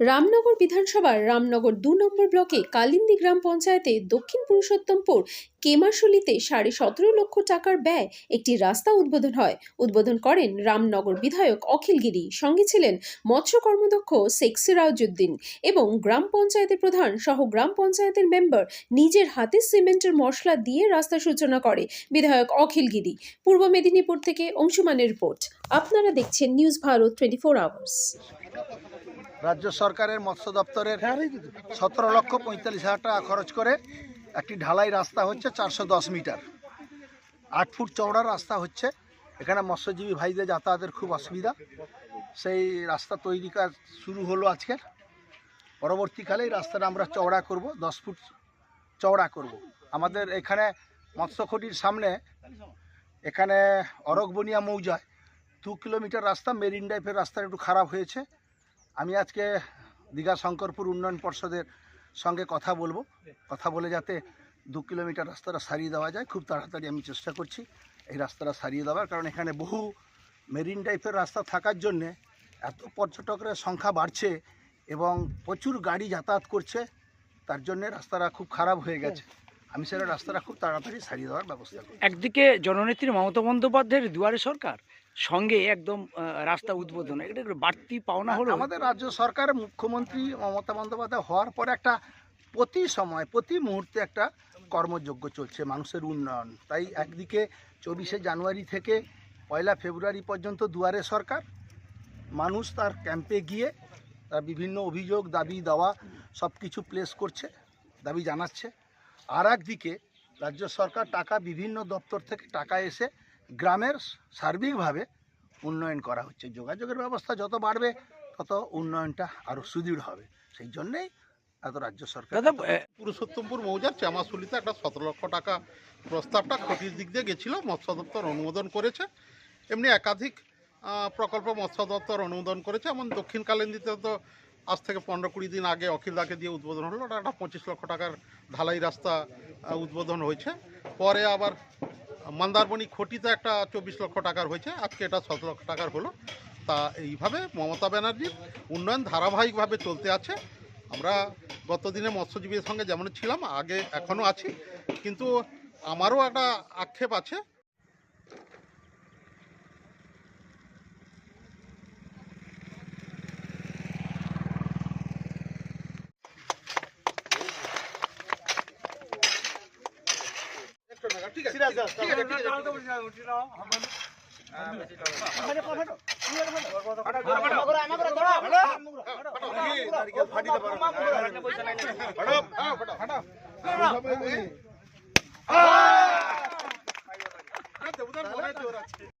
রামনগর বিধানসভার রামনগর দু নম্বর ব্লকে কালিন্দী গ্রাম পঞ্চায়েতে দক্ষিণ পুরুষোত্তমপুর কেমাশুলিতে সাড়ে সতেরো লক্ষ টাকার ব্যয় একটি রাস্তা উদ্বোধন হয়। উদ্বোধন করেন রামনগর বিধায়ক অখিল গিরি, সঙ্গে ছিলেন মৎস্য কর্মদক্ষ শেখ সিরাজউদ্দিন এবং গ্রাম পঞ্চায়েতের প্রধান সহ গ্রাম পঞ্চায়েতের মেম্বার নিজের হাতে সিমেন্টের মশলা দিয়ে রাস্তার সূচনা করে। বিধায়ক অখিল গিরি, পূর্ব মেদিনীপুর থেকে অংশুমানের রিপোর্ট। আপনারা দেখছেন news Bharat twenty four hours. রাজ্য সরকারের মৎস্য দপ্তরের সতেরো লক্ষ পঁয়তাল্লিশ হাজার টাকা খরচ করে একটি ঢালাই রাস্তা হচ্ছে চারশো দশ মিটার। আট ফুট চওড়া রাস্তা হচ্ছে। এখানে মৎস্যজীবী ভাইদের যাতায়াতের খুব অসুবিধা। সেই রাস্তা তৈরি কাজ শুরু হলো আজকের। পরবর্তীকালে এই রাস্তাটা আমরা চওড়া করব, দশ ফুট চওড়া করব। আমাদের এখানে মৎস্যখটির সামনে এখানে অরগবনিয়া মৌজায় দু কিলোমিটার রাস্তা, মেরিন ড্রাইভের রাস্তা একটু খারাপ হয়েছে। আমি আজকে দীঘা শঙ্করপুর উন্নয়ন পর্ষদের সঙ্গে কথা বলব। কথা বলে যাতে দু কিলোমিটার রাস্তাটা সারিয়ে দেওয়া যায়। খুব তাড়াতাড়ি আমি চেষ্টা করছি এই রাস্তাটা সারিয়ে দেওয়ার, কারণ এখানে বহু মেরিন টাইপের রাস্তা থাকার জন্যে এত পর্যটকের সংখ্যা বাড়ছে এবং প্রচুর গাড়ি যাতায়াত করছে, তার জন্যে রাস্তাটা খুব খারাপ হয়ে গেছে। আমি সেটা রাস্তাটা খুব তাড়াতাড়ি সারিয়ে দেওয়ার ব্যবস্থা করব একদিকে জননেত্রী মমতা বন্দ্যোপাধ্যায়ের দুয়ারে সরকার সঙ্গে একদম রাস্তা উদ্বোধন। এটা একটু বাড়তি পাওনা হলো। আমাদের রাজ্য সরকার মুখ্যমন্ত্রী মমতা বন্দ্যোপাধ্যায় হওয়ার পরে একটা প্রতি সময় প্রতি মুহূর্তে একটা কর্মযোগ্য চলছে মানুষের উন্নয়ন। তাই একদিকে চব্বিশে জানুয়ারি থেকে পয়লা ফেব্রুয়ারি পর্যন্ত দুয়ারে সরকার মানুষ তার ক্যাম্পে গিয়ে তার বিভিন্ন অভিযোগ দাবি দেওয়া সব কিছু প্লেস করছে দাবি জানাচ্ছে। আর একদিকে রাজ্য সরকার টাকা বিভিন্ন দপ্তর থেকে টাকা এসে গ্রামের সার্বিকভাবে উন্নয়ন করা হচ্ছে। যোগাযোগের ব্যবস্থা যত বাড়বে তত উন্নয়নটা আরও সুদৃঢ় হবে। সেই জন্যেই এত রাজ্য সরকার পুরুষোত্তমপুর মৌজার চামাশুলিতে একটা সতেরো লক্ষ টাকা প্রস্তাবটা ক্ষতির দিক দিয়ে গেছিল। মৎস্য দপ্তর অনুমোদন করেছে। এমনি একাধিক প্রকল্প মৎস্য দপ্তর অনুমোদন করেছে। এমন দক্ষিণ কালিন্দিতে তো আজ থেকে পনেরো কুড়ি দিন আগে অখিলদাকে দিয়ে উদ্বোধন হলো। ওটা একটা পঁচিশ লক্ষ টাকার ঢালাই রাস্তা উদ্বোধন হয়েছে। পরে আবার মন্দারমণি খটিতে একটা চব্বিশ লক্ষ টাকার হয়েছে। আজকে এটা সতেরো লক্ষ টাকার হলো। তা এইভাবে মমতা ব্যানার্জির উন্নয়ন ধারাবাহিকভাবে চলতে আছে। আমরা গতদিনে মৎস্যজীবীর সঙ্গে যেমন ছিলাম, আগে এখনও আছি। কিন্তু আমারও একটা আক্ষেপ আছে ঠিক আছে ঠিক আছে, ঠিক আছে, ঠিক আছে। ফাটাও, হ্যাঁ, ফাটাও।